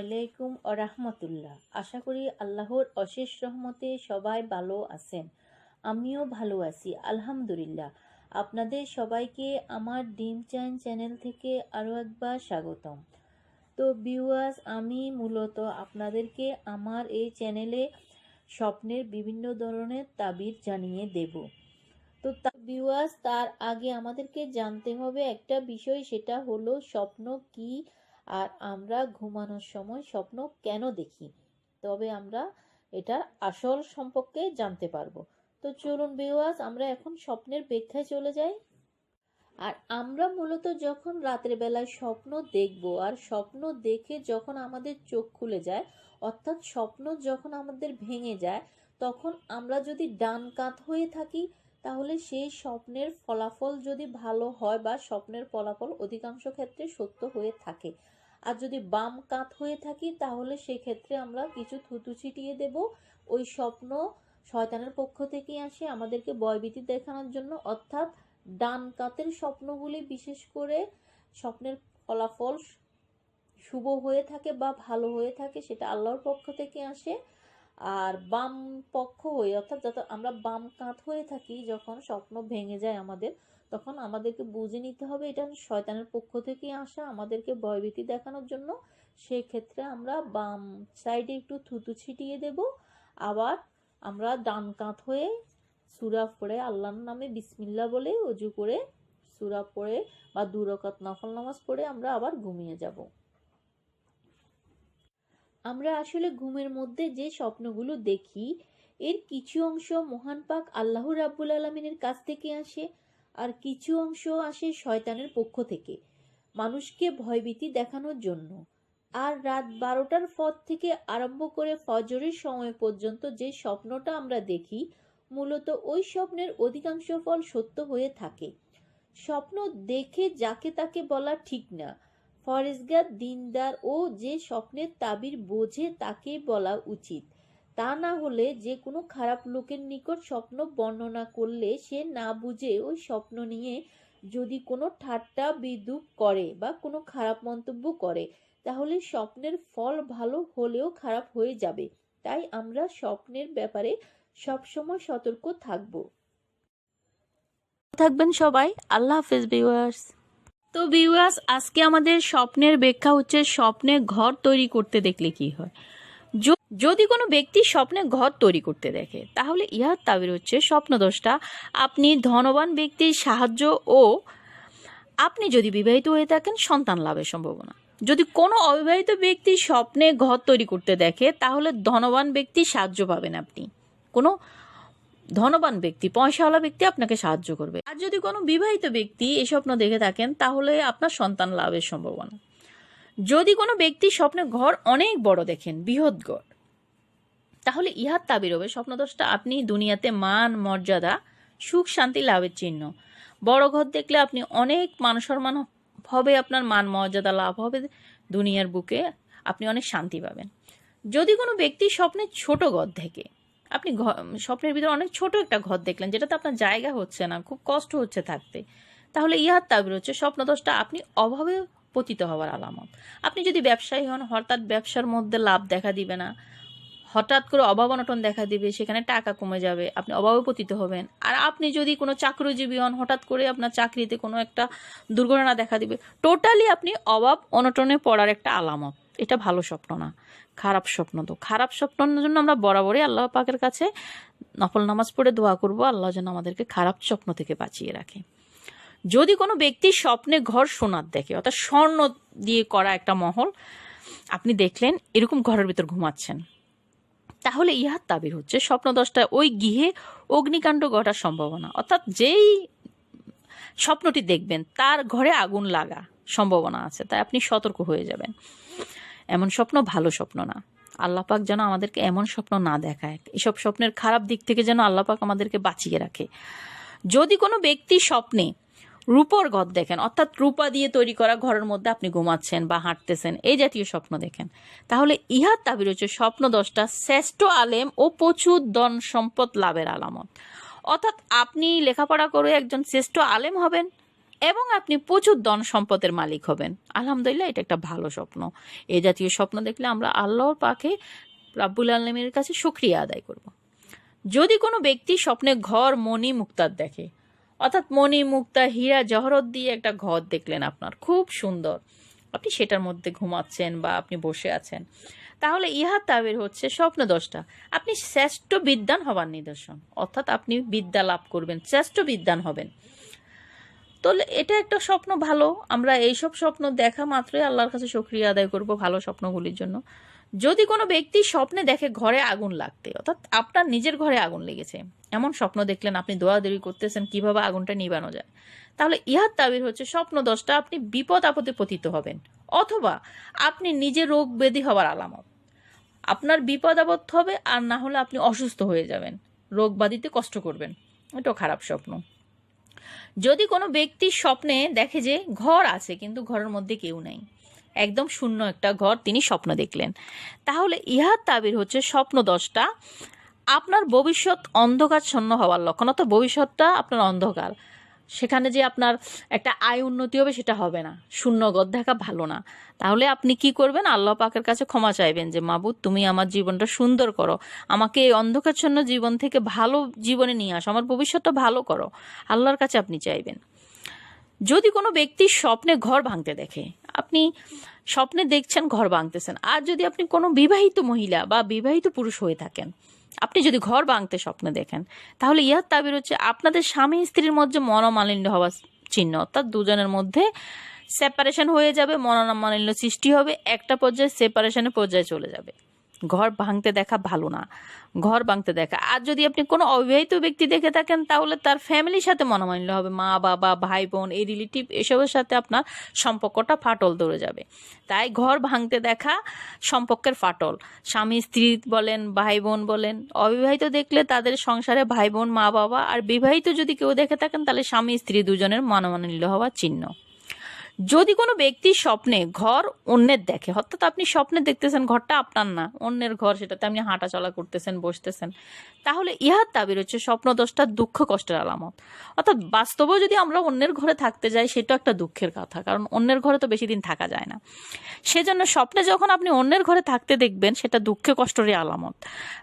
আলাইকুম রাহমাতুল্লাহ। আশা করি আল্লাহর অশেষ রহমতে সবাই ভালো আছেন। আমিও ভালো আছি, আলহামদুলিল্লাহ। আপনাদের সবাইকে আমার ডিম চাইন চ্যানেল থেকে আরও একবার স্বাগতম। তো ভিউয়ার্স আমি মূলত আপনাদেরকে আমার এই চ্যানেলে স্বপ্নের বিভিন্ন ধরনের তাবির জানিয়ে দেব। তো ভিউয়ার্স তার আগে আমাদেরকে জানতে হবে একটা বিষয়, সেটা হলো স্বপ্ন কি আর আমরা ঘুমানোর সময় স্বপ্ন কেন দেখি? তবে আমরা এটার আসল সম্পর্কে জানতে পারব। তো চলুন ভিউয়ার্স আমরা এখন স্বপ্নের ব্যাখ্যায় চলে যাই। আর আমরা মূলত যখন রাতের বেলায় স্বপ্ন দেখব আর স্বপ্ন দেখে যখন আমাদের চোখ খুলে যায়, অর্থাৎ স্বপ্ন যখন আমাদের ভেঙে যায়, তখন আমরা যদি ডান কাত হয়ে থাকি, তাহলে সেই স্বপ্নের ফলাফল যদি ভালো হয় বা স্বপ্নের ফলাফল অধিকাংশ ক্ষেত্রে সত্য হয়ে থাকে। আর যদি বাম কাত হয়ে থাকি, তাহলে সেক্ষেত্রে আমরা কিছু থুতু ছিটিয়ে দেব। ওই স্বপ্ন শয়তানের পক্ষ থেকে আসে আমাদেরকে বয়বীতি দেখানোর জন্য। অর্থাৎ ডান কাতের স্বপ্নগুলি বিশেষ করে স্বপ্নের ফলাফল শুভ হয়ে থাকে বা ভালো হয়ে থাকে, সেটা আল্লাহর পক্ষ থেকে আসে। আর বাম পক্ষ হয়ে, অর্থাৎ যত আমরা বাম কাত হয়ে থাকি, যখন স্বপ্ন ভেঙে যায় আমাদের তখন আমাদেরকে বুঝে নিতে হবে এটা শয়তানের পক্ষ থেকে আসা, আমাদেরকে ভয়ভীতি দেখানোর জন্য। সেক্ষেত্রে আমরা বাম সাইডে একটু থুতু ছিটিয়ে দেব। আবার আমরা ডান কাত হয়ে সুরা পড়ে আল্লাহর নামে বিসমিল্লা বলে অজু করে সুরা পড়ে বা দুরকাত নফল নামাজ পড়ে আমরা আবার ঘুমিয়ে যাব। আমরা আসলে ঘুমের মধ্যে যে স্বপ্নগুলো দেখি, এর কিছু অংশ মহান পাক আল্লাহ রাব্বুল আলমিনের কাছ থেকে আসে। আর কিছু অংশ আসে শয়তানের পক্ষ থেকে, মানুষকে ভয়ভীতি দেখানোর জন্য। আর রাত বারোটার পর থেকে আরম্ভ করে ফজরের সময় পর্যন্ত যে স্বপ্নটা আমরা দেখি, মূলত ওই স্বপ্নের অধিকাংশ ফল সত্য হয়ে থাকে। স্বপ্ন দেখে যাকে তাকে বলা ঠিক না, ফরেজগার, দিনদার ও যে স্বপ্নের তাবির বোঝে তাকে বলা উচিত। তা না হলে যে কোনো খারাপ লোকের নিকট স্বপ্ন বর্ণনা করলে সে না বুঝে ওই স্বপ্ন নিয়ে যদি কোনো ঠাট্টা, বিদ্রুপ করে বা কোনো খারাপ মন্তব্য করে, তাহলে স্বপ্নের ফল ভালো হলেও খারাপ হয়ে যাবে। তাই আমরা স্বপ্নের ব্যাপারে সবসময় সতর্ক থাকব। থাকবেন সবাই। আল্লাহ হাফেজ ভিউয়ার্স তো ভিউয়ার্স আজকে আমাদের স্বপ্নের ব্যাখ্যা হচ্ছে স্বপ্নে ঘর তৈরি করতে দেখলে কি হয়? যদি কোনো ব্যক্তি স্বপ্নে ঘর তৈরি করতে দেখে, তাহলে ইহার তাবির হচ্ছে স্বপ্নদোষটা আপনি ধনবান ব্যক্তির সাহায্য ও আপনি যদি বিবাহিত হয়ে থাকেন, সন্তান লাভের সম্ভাবনা। যদি কোনো অবিবাহিত ব্যক্তি স্বপ্নে ঘর তৈরি করতে দেখে, তাহলে ধনবান ব্যক্তি সাহায্য পাবেন আপনি। কোনো ধনবান ব্যক্তি, পয়সাওয়ালা ব্যক্তি আপনাকে সাহায্য করবে। আর যদি কোনো বিবাহিত ব্যক্তি এই স্বপ্ন দেখে থাকেন, তাহলে আপনার সন্তান লাভের সম্ভাবনা। যদি কোনো ব্যক্তি স্বপ্নে ঘর অনেক বড় দেখেন, বৃহৎ ঘর তাহলে ইহার তাবির হবে স্বপ্নদোষটা আপনি দুনিয়াতে মান, মর্যাদা, সুখ, শান্তি, লাভের চিহ্ন। বড় ঘর দেখলে আপনি অনেক মান সম্মান হবে, আপনার মান, মর্যাদা লাভ হবে দুনিয়ার বুকে, আপনি অনেক শান্তি পাবেন। যদি কোনো ব্যক্তি স্বপ্নে ছোট ঘর দেখে, আপনি স্বপ্নের ভিতরে অনেক ছোট একটা ঘর দেখলেন, যেটাতে আপনার জায়গা হচ্ছে না, খুব কষ্ট হচ্ছে থাকতে, তাহলে ইহার তাবির হচ্ছে স্বপ্নদোষটা আপনি অভাবে পতিত হওয়ার আলামত। আপনি যদি ব্যবসায়ী হন, হঠাৎ ব্যবসার মধ্যে লাভ দেখা দিবে না হঠাৎ করে অভাব অনটন দেখা দিবে, সেখানে টাকা কমে যাবে, আপনি অভাবে পতিত হবেন। আর আপনি যদি কোনো চাকরিজীবী হন, হঠাৎ করে আপনার চাকরিতে কোনো একটা দুর্ঘটনা দেখা দিবে, টোটালি আপনি অভাব অনটনে পড়ার একটা আলামত। এটা ভালো স্বপ্ন না, খারাপ স্বপ্ন তো। খারাপ স্বপ্নের জন্য আমরা বরাবরই আল্লাহ পাকের কাছে নফল নামাজ পড়ে দোয়া করব, আল্লাহ যেন আমাদেরকে খারাপ স্বপ্ন থেকে বাঁচিয়ে রাখে। যদি কোনো ব্যক্তি স্বপ্নে ঘর সোনার দেখে, অর্থাৎ স্বর্ণ দিয়ে করা একটা মহল, আপনি দেখলেন এরকম ঘরের ভিতর ঘুমাচ্ছেন। তাহলে ইহার তাবির হচ্ছে স্বপ্ন দশটা ওই গৃহে অগ্নিকাণ্ড ঘটার সম্ভাবনা। অর্থাৎ যেই স্বপ্নটি দেখবেন, তার ঘরে আগুন লাগা সম্ভাবনা আছে, তাই আপনি সতর্ক হয়ে যাবেন। এমন স্বপ্ন ভালো স্বপ্ন না। আল্লাপাক যেন আমাদেরকে এমন স্বপ্ন না দেখায়। এসব স্বপ্নের খারাপ দিক থেকে যেন আল্লাপাক আমাদেরকে বাঁচিয়ে রাখে। যদি কোনো ব্যক্তি স্বপ্নে রূপর ঘর দেখেন। অর্থাৎ রূপা দিয়ে তৈরি করা ঘরের মধ্যে আপনি ঘুমাচ্ছেন বা হাঁটতেছেন, এই জাতীয় স্বপ্ন দেখেন। তাহলে ইহার তাবির হচ্ছে স্বপ্ন দশটা শ্রেষ্ঠ আলেম ও প্রচুর ধন সম্পদ লাভের আলামত। অর্থাৎ আপনি লেখাপড়া করে একজন শ্রেষ্ঠ আলেম হবেন এবং আপনি প্রচুর ধন সম্পদের মালিক হবেন। আলহামদুলিল্লাহ, এটা একটা ভালো স্বপ্ন। এ জাতীয় স্বপ্ন দেখলে আমরা আল্লাহর পাকে রাব্বুল আলমের কাছে সুক্রিয়া আদায় করব। যদি কোনো ব্যক্তি স্বপ্নে ঘর মণি মুক্তার দেখে অর্থাৎ মণি মুক্তা হীরা, জহরত দিয়ে একটা ঘর দেখলেন আপনার। খুব সুন্দর। আপনি সেটার মধ্যে ঘুমাচ্ছেন বা আপনি বসে আছেন। তাহলে ইহার তাবের হচ্ছে স্বপ্ন দশটা। আপনি শ্রেষ্ঠ বিদ্যান হবার নিদর্শন। অর্থাৎ আপনি বিদ্যা লাভ করবেন, শ্রেষ্ঠ বিদ্যান হবেন। তো এটা একটা স্বপ্ন ভালো। আমরা এইসব স্বপ্ন দেখা মাত্রই আল্লাহর কাছে সক্রিয় আদায় করব ভালো স্বপ্নগুলির জন্য। যদি কোনো ব্যক্তি স্বপ্নে দেখে ঘরে আগুন লাগতে, অর্থাৎ আপনার নিজের ঘরে আগুন লেগেছে, এমন স্বপ্ন দেখলেন, আপনি দোয়াদৌড়ি করতেছেন, কীভাবে আগুনটা নিবানো যায়? তাহলে ইহার তাবির হচ্ছে স্বপ্ন দশটা, আপনি বিপদ আপদে পতিত হবেন, অথবা আপনি নিজে রোগ ব্যাধি হবার আলামত। আপনার বিপদ আপদ হবে, আর না হলে আপনি অসুস্থ হয়ে যাবেন, রোগ বাদিতে কষ্ট করবেন। এটাও খারাপ স্বপ্ন। যদি কোনো ব্যক্তি স্বপ্নে দেখে যে ঘর আছে, কিন্তু ঘরের মধ্যে কেউ নেই একদম শূন্য একটা ঘর তিনি স্বপ্ন দেখলেন। তাহলে ইহার তাবির হচ্ছে স্বপ্ন দশটা। আপনার ভবিষ্যৎ অন্ধকারচ্ছন্ন হওয়ার লক্ষণ, অর্থাৎ ভবিষ্যৎটা আপনার অন্ধকার। সেখানে যে আপনার একটা আয় উন্নতি হবে সেটা হবে না। শূন্য গদ দেখা ভালো না। তাহলে আপনি কি করবেন? আল্লাহ পাকের কাছে ক্ষমা চাইবেন যে, মাবুদ, তুমি আমার জীবনটা সুন্দর করো। আমাকে এই অন্ধকারচ্ছন্ন জীবন থেকে ভালো জীবনে নিয়ে আসো। আমার ভবিষ্যৎটা ভালো করো। আল্লাহর কাছে আপনি চাইবেন। যদি কোনো ব্যক্তি স্বপ্নে ঘর ভাঙতে দেখে, আপনি স্বপ্নে দেখছেন ঘর ভাঙতেছেন, আর যদি আপনি কোনো বিবাহিত মহিলা বা বিবাহিত পুরুষ হয়ে থাকেন, আপনি যদি ঘর ভাঙতে স্বপ্ন দেখেন, তাহলে ইহার তাবির হচ্ছে আপনাদের স্বামী স্ত্রীর মধ্যে মনোমালিন্য হওয়ার চিহ্ন, অর্থাৎ দুজনের মধ্যে সেপারেশন হয়ে যাবে, মনোমালিন্য সৃষ্টি হবে, একটা পর্যায়ে সেপারেশনের পর্যায়ে চলে যাবে। ঘর ভাঙতে দেখা ভালো না। ঘর ভাঙতে দেখা। আর যদি আপনি কোনো অবিবাহিত ব্যক্তি দেখে থাকেন, তাহলে তার ফ্যামিলির সাথে মনোমালিন্য হবে। মা, বাবা, ভাই, বোন, এই রিলেটিভ এসবের সাথে আপনার সম্পর্কটা ফাটল ধরে যাবে। তাই ঘর ভাঙতে দেখা সম্পর্কের ফাটল। স্বামী, স্ত্রী বলেন, ভাই, বোন বলেন, অবিবাহিত দেখলে তাদের সংসারে ভাই, বোন, মা, বাবা আর বিবাহিত যদি কেউ দেখে থাকেন, তাহলে স্বামী, স্ত্রী দুজনের মনোমালিন্য হওয়ার চিহ্ন। যদি কোনো ব্যক্তি স্বপ্নে ঘর অন্যের দেখে, অর্থাৎ আপনি স্বপ্নে দেখতেছেন ঘরটা আপনার না, অন্যের ঘর সেটাতে আপনি হাঁটা চলা করতেছেন, বসতেছেন, তাহলে ইহার তাবির হচ্ছে স্বপ্ন দোষটা দুঃখ কষ্টের আলামত। অর্থাৎ বাস্তবেও যদি আমরা অন্যের ঘরে থাকতে যাই সেটা একটা দুঃখের কথা, কারণ অন্যের ঘরে তো বেশি দিন থাকা যায় না। সেজন্য স্বপ্নে যখন আপনি অন্যের ঘরে থাকতে দেখবেন, সেটা দুঃখে কষ্টেরই আলামত।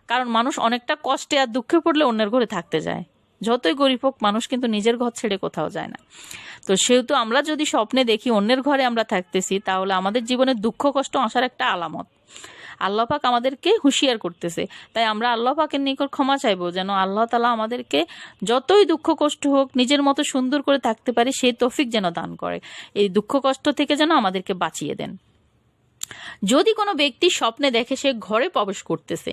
কারণ মানুষ অনেকটা কষ্টে আর দুঃখে পড়লে অন্যের ঘরে থাকতে যায়। যতই গরিব হোক, মানুষ কিন্তু নিজের ঘর ছেড়ে কোথাও যায় না। তো সেহেতু আমরা যদি স্বপ্নে দেখি অন্যের ঘরে আমরা থাকতেছি, তাহলে আমাদের জীবনে দুঃখ, কষ্ট আসার একটা আলামত। আল্লাহ পাক আমাদেরকে হুঁশিয়ার করতেছে। তাই আমরা আল্লাহ পাকের নিকট ক্ষমা চাইব, যেন আল্লাহ তালা আমাদেরকে যতই দুঃখ, কষ্ট হোক, নিজের মতো সুন্দর করে থাকতে পারে, সেই তফিক যেন দান করে। এই দুঃখ, কষ্ট থেকে যেন আমাদেরকে বাঁচিয়ে দেন। যদি কোনো ব্যক্তি স্বপ্নে দেখে সে ঘরে প্রবেশ করতেছে,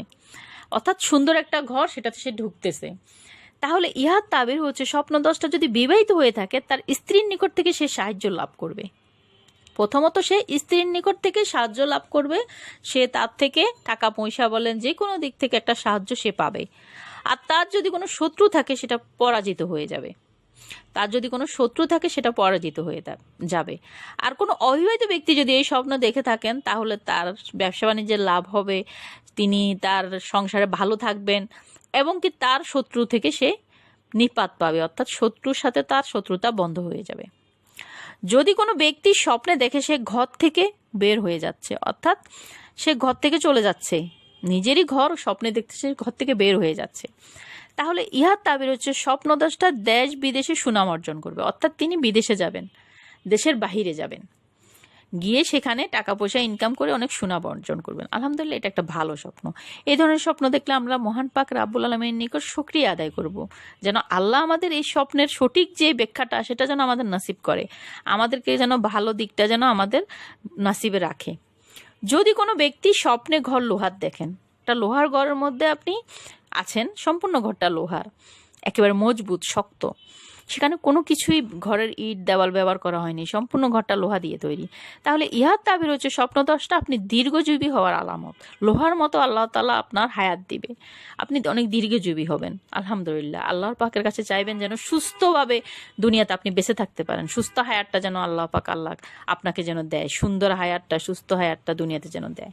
অর্থাৎ সুন্দর একটা ঘর, সেটাতে সে ঢুকতেছে তাহলে ইহার তাবির হচ্ছে স্বপ্ন দশটা যদি বিবাহিত হয়ে থাকে, তার স্ত্রীর নিকট থেকে সে সাহায্য লাভ করবে। প্রথমত সে স্ত্রীর নিকট থেকে সাহায্য লাভ করবে, সে তার থেকে টাকা, পয়সা বলেন যে কোনো দিক থেকে একটা সাহায্য সে পাবে। আর তার যদি কোনো শত্রু থাকে, সেটা পরাজিত হয়ে যাবে। তার যদি কোনো শত্রু থাকে, সেটা পরাজিত হয়ে যাবে। আর কোনো অবিবাহিত ব্যক্তি যদি এই স্বপ্ন দেখে থাকেন, তাহলে তার ব্যবসা বাণিজ্যের লাভ হবে, তিনি তার সংসারে ভালো থাকবেন, এবং কি তার শত্রু থেকে সে নিপাত পাবে, অর্থাৎ শত্রুর সাথে তার শত্রুতা বন্ধ হয়ে যাবে। যদি কোনো ব্যক্তি স্বপ্নে দেখে সে ঘর থেকে বের হয়ে যাচ্ছে, অর্থাৎ সে ঘর থেকে চলে যাচ্ছে, নিজেরই ঘর স্বপ্নে দেখতে সে ঘর থেকে বের হয়ে যাচ্ছে, তাহলে ইহার তাবির হচ্ছে স্বপ্নদশটা দেশ বিদেশে সুনাম অর্জন করবে, অর্থাৎ তিনি বিদেশে যাবেন, দেশের বাহিরে যাবেন। গিয়ে সেখানে টাকা পয়সা ইনকাম করে অনেক সুনাম অর্জন করবেন। আলহামদুলিল্লাহ, এটা একটা ভালো স্বপ্ন। এই ধরনের স্বপ্ন দেখলে আমরা মহান পাক রাব্বুল আলমের নিকট সক্রিয় আদায় করব। যেন আল্লাহ আমাদের এই স্বপ্নের সঠিক যে ব্যাখ্যাটা, সেটা যেন আমাদের নাসিব করে। আমাদেরকে যেন ভালো দিকটা যেন আমাদের নাসিবে রাখে। যদি কোনো ব্যক্তি স্বপ্নে ঘর লোহার দেখেন একটা লোহার ঘরের মধ্যে আপনি আছেন, সম্পূর্ণ ঘরটা লোহার। একেবারে মজবুত, শক্ত। সেখানে কোনো কিছুই ঘরের ইট, দেওয়াল ব্যবহার করা হয়নি। সম্পূর্ণ ঘরটা লোহা দিয়ে তৈরি। তাহলে ইহার তাবির হচ্ছে স্বপ্নদশটা আপনি দীর্ঘজীবী হওয়ার আলামত। লোহার মতো আল্লাহ তালা আপনার হায়াত দিবে। আপনি অনেক দীর্ঘজীবী হবেন। আলহামদুলিল্লাহ। আল্লাহর পাকের কাছে চাইবেন যেন সুস্থভাবে দুনিয়াতে আপনি বেঁচে থাকতে পারেন। সুস্থ হায়াতটা যেন আল্লাহ পাক আল্লাহ আপনাকে যেন দেয়। সুন্দর হায়াতটা, সুস্থ হায়াতটা দুনিয়াতে যেন দেয়।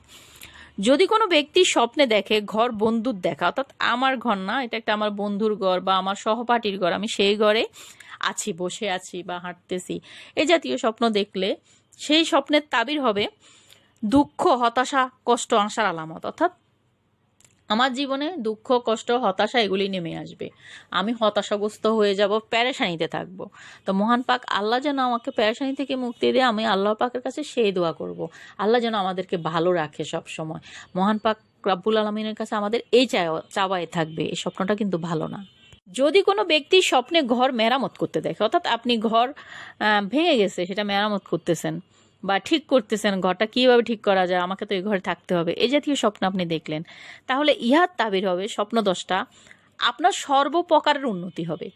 যদি কোনো ব্যক্তি স্বপ্নে দেখে ঘর বন্ধুর দেখা, অর্থাৎ আমার ঘর না, এটা একটা আমার বন্ধুর ঘর বা আমার সহপাঠীর ঘর, আমি সেই ঘরে আছি, বসে আছি বা হাঁটতেছি, এ জাতীয় স্বপ্ন দেখলে সেই স্বপ্নের তাবির হবে দুঃখ, হতাশা, কষ্ট আসার আলামত, অর্থাৎ আমার জীবনে দুঃখ, কষ্ট, হতাশা এগুলি নেমে আসবে। আমি হতাশাগ্রস্ত হয়ে যাব, প্যারেশানিতে থাকব। তো মহান পাক, আল্লাহ যেন আমাকে প্যারেশানি থেকে মুক্তি দেয়, আমি আল্লাহ পাকের কাছে সেই দোয়া করব। আল্লাহ যেন আমাদেরকে ভালো রাখে সব সময় মহান পাক, রাব্বুল আলমিনের কাছে আমাদের এই চাওয়া চাওয়ায় থাকবে। এই স্বপ্নটা কিন্তু ভালো না। যদি কোনো ব্যক্তি স্বপ্নে ঘর মেরামত করতে দেখে, অর্থাৎ আপনি ঘর ভেঙে গেছে, সেটা মেরামত করতেছেন বা ঠিক করতেছেন, ঘরটা কীভাবে ঠিক করা যায়, আমাকে তো এই ঘরে থাকতে হবে এই জাতীয় স্বপ্ন আপনি দেখলেন। তাহলে ইহার তাবির হবে স্বপ্ন দশটা, আপনার সর্বপ্রকারের উন্নতি হবে।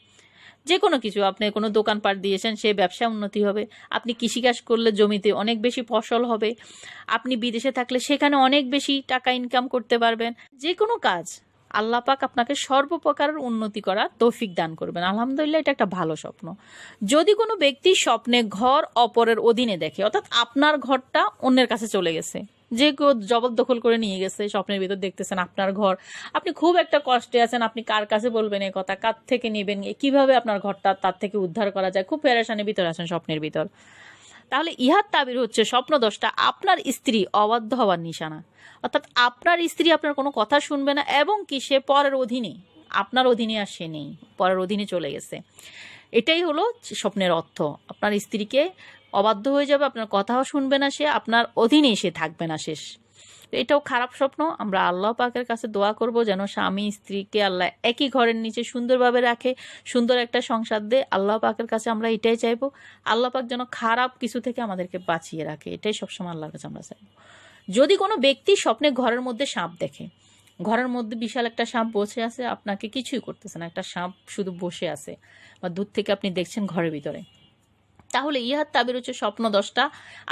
যে কোনো কিছু, আপনি কোনো দোকানপাট দিয়েছেন, সে ব্যবসা উন্নতি হবে, আপনি কৃষিকাজ করলে জমিতে অনেক বেশি ফসল হবে, আপনি বিদেশে থাকলে সেখানে অনেক বেশি টাকা ইনকাম করতে পারবেন। যে কোনো কাজ আল্লাহ পাক আপনাকে সর্বপ্রকারের উন্নতি করা তৌফিক দান করবেন। আলহামদুলিল্লাহ, এটা একটা ভালো স্বপ্ন। যদি কোনো ব্যক্তি স্বপ্নে ঘর অপরের অধীনে দেখে, অর্থাৎ আপনার ঘরটা অন্যের কাছে চলে গেছে, যে কেউ জবরদখল করে নিয়ে গেছে, স্বপ্নের ভিতর দেখতেছেন আপনার ঘর, আপনি খুব একটা কষ্টে আছেন, আপনি কার কাছে বলবেন এই কথা, কার থেকে নেবেন কীভাবে আপনার ঘরটা তার থেকে উদ্ধার করা যায়, খুব প্যারেশানির ভিতর আছেন স্বপ্নের ভিতর। তাহলে ইহার তাবির হচ্ছে স্বপ্ন দশটা আপনার স্ত্রী অবাধ্য হওয়ার নিশানা। অর্থাৎ আপনার স্ত্রী আপনার কোনো কথা শুনবে না, এবং কি সে পরের অধীনে, আপনার অধীনে আর সে নেই, পরের অধীনে চলে গেছে। এটাই হলো স্বপ্নের অর্থ। আপনার স্ত্রীকে অবাধ্য হয়ে যাবে, আপনার কথাও শুনবে না সে, আপনার অধীনে সে থাকবে না শেষ। এটাও খারাপ স্বপ্ন। আমরা আল্লাহ পাকের কাছে দোয়া করব যেন স্বামী, স্ত্রীকে আল্লাহ একই ঘরের নিচে সুন্দরভাবে রাখে, সুন্দর একটা সংসার দে। আল্লাহ পাকের কাছে আমরা এটাই চাইব। আল্লাহ পাক যেন খারাপ কিছু থেকে আমাদেরকে বাঁচিয়ে রাখে। এটাই সবসময় আল্লাহর কাছে আমরা চাইব। যদি কোনো ব্যক্তি স্বপ্নে ঘরের মধ্যে সাপ দেখে, ঘরের মধ্যে বিশাল একটা সাপ বসে আছে, আপনাকে কিছুই করতেছে না। একটা সাপ শুধু বসে আছে। বা দূর থেকে আপনি দেখছেন ঘরের ভিতরে। তাহলে ইহার তাবির হচ্ছে স্বপ্ন দশটা।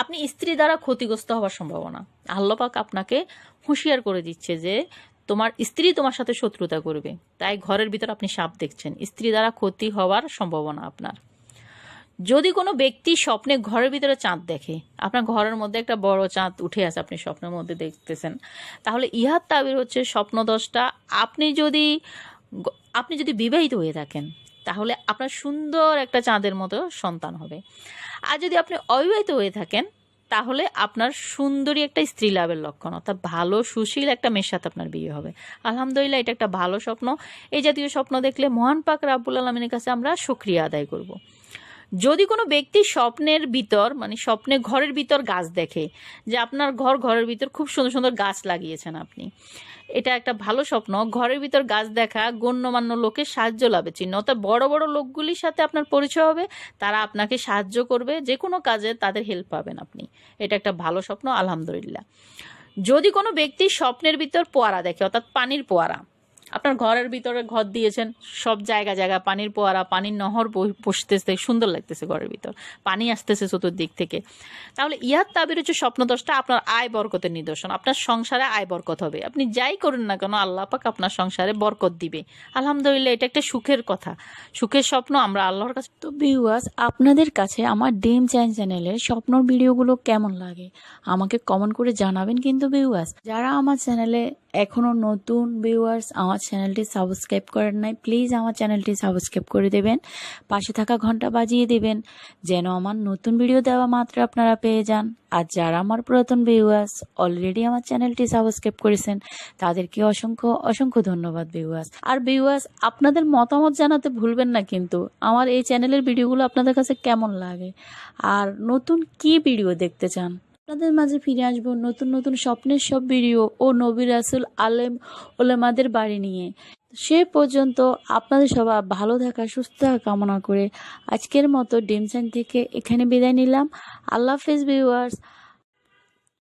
আপনি স্ত্রী দ্বারা ক্ষতিগ্রস্ত হওয়ার সম্ভাবনা। আল্লাপাক আপনাকে হুঁশিয়ার করে দিচ্ছে যে, তোমার স্ত্রী তোমার সাথে শত্রুতা করবে। তাই ঘরের ভিতর আপনি সাপ দেখছেন। স্ত্রী দ্বারা ক্ষতি হওয়ার সম্ভাবনা আপনার। যদি কোনো ব্যক্তি স্বপ্নে ঘরের ভিতরে চাঁদ দেখে, আপনার ঘরের মধ্যে একটা বড় চাঁদ উঠে আছে আপনি স্বপ্নের মধ্যে দেখতেছেন, তাহলে ইহার তাবির হচ্ছে স্বপ্ন দশটা। আপনি যদি আপনি যদি বিবাহিত হয়ে থাকেন তাহলে আপনার সুন্দর একটা চাঁদের মতো সন্তান হবে। আর যদি আপনি অবিবাহিত হয়ে থাকেন, তাহলে আপনার সুন্দরী একটা স্ত্রী লাভের লক্ষণ, অর্থাৎ ভালো, সুশীল একটা মেয়ের সাথে আপনার বিয়ে হবে। আলহামদুলিল্লাহ, এটা একটা ভালো স্বপ্ন। এই জাতীয় স্বপ্ন দেখলে মহান পাক রাব্বুল আলমিনের কাছে আমরা সুক্রিয়া আদায় করব। যদি কোনো ব্যক্তি স্বপ্নের ভিতর মানে স্বপ্নে ঘরের ভিতর গাছ দেখে, যে আপনার ঘর, ঘরের ভিতর খুব সুন্দর সুন্দর গাছ লাগিয়েছেন আপনি এটা একটা ভালো স্বপ্ন। ঘরের ভিতর গাছ দেখা, গণ্যমান্য লোকের সাহায্য লাভে চিহ্ন। অর্থাৎ বড় বড় লোকগুলির সাথে আপনার পরিচয় হবে, তারা আপনাকে সাহায্য করবে, যে কোনো কাজে তাদের হেল্প পাবেন আপনি। এটা একটা ভালো স্বপ্ন, আলহামদুলিল্লাহ। যদি কোনো ব্যক্তি স্বপ্নের ভিতর পোয়ারা দেখে, অর্থাৎ পানির পোয়ারা আপনার ঘরের ভিতরে ঘর দিয়েছেন, সব জায়গা জায়গা, পানির পোয়ারা, পানির নহর বসতেছে, সুন্দর লাগতেছে ঘরের ভিতর। পানি আসতেছে চতুর্দিক থেকে। তাহলে ইয়ার তাবির হচ্ছে স্বপ্ন দশটা আপনার আয় বরকতের নিদর্শন। আপনার সংসারে আয় বরকত হবে। আপনি যাই করুন না কেন, আল্লাহ পাক আপনার সংসারে বরকত দিবে। আলহামদুলিল্লাহ, এটা একটা সুখের কথা। সুখের স্বপ্ন, আমরা আল্লাহর কাছে তো ভিউয়ার্স আপনাদের কাছে আমার ড্রিম চ্যান চ্যানেলের স্বপ্নর ভিডিওগুলো কেমন লাগে? আমাকে কমেন্ট করে জানাবেন কিন্তু ভিউয়ার্স যারা আমার চ্যানেলে এখনও নতুন ভিউয়ার্স আমার চ্যানেলটি সাবস্ক্রাইব করেন নাই প্লিজ আমার চ্যানেলটি সাবস্ক্রাইব করে দেবেন। পাশে থাকা ঘণ্টা বাজিয়ে দেবেন, যেন আমার নতুন ভিডিও দেওয়া মাত্র আপনারা পেয়ে যান। আর যারা আমার পুরাতন ভিউয়ার্স অলরেডি আমার চ্যানেলটি সাবস্ক্রাইব করেছেন, তাদেরকে অসংখ্য অসংখ্য ধন্যবাদ ভিউয়ার্স আর ভিউয়ার্স আপনাদের মতামত জানাতে ভুলবেন না কিন্তু, আমার এই চ্যানেলের ভিডিওগুলো আপনাদের কাছে কেমন লাগে? আর নতুন কি ভিডিও দেখতে চান? আপনাদের মাঝে ফিরে আসব নতুন নতুন স্বপ্নের সব ভিডিও ও নবী রাসুল আলেম ওলেমাদের বাড়ি নিয়ে। সে পর্যন্ত আপনাদের সবাই ভালো থাকা, সুস্থ থাকা কামনা করে আজকের মতো ডিমসান থেকে এখানে বিদায় নিলাম। আল্লাহ হাফেজ ভিউয়ার্স।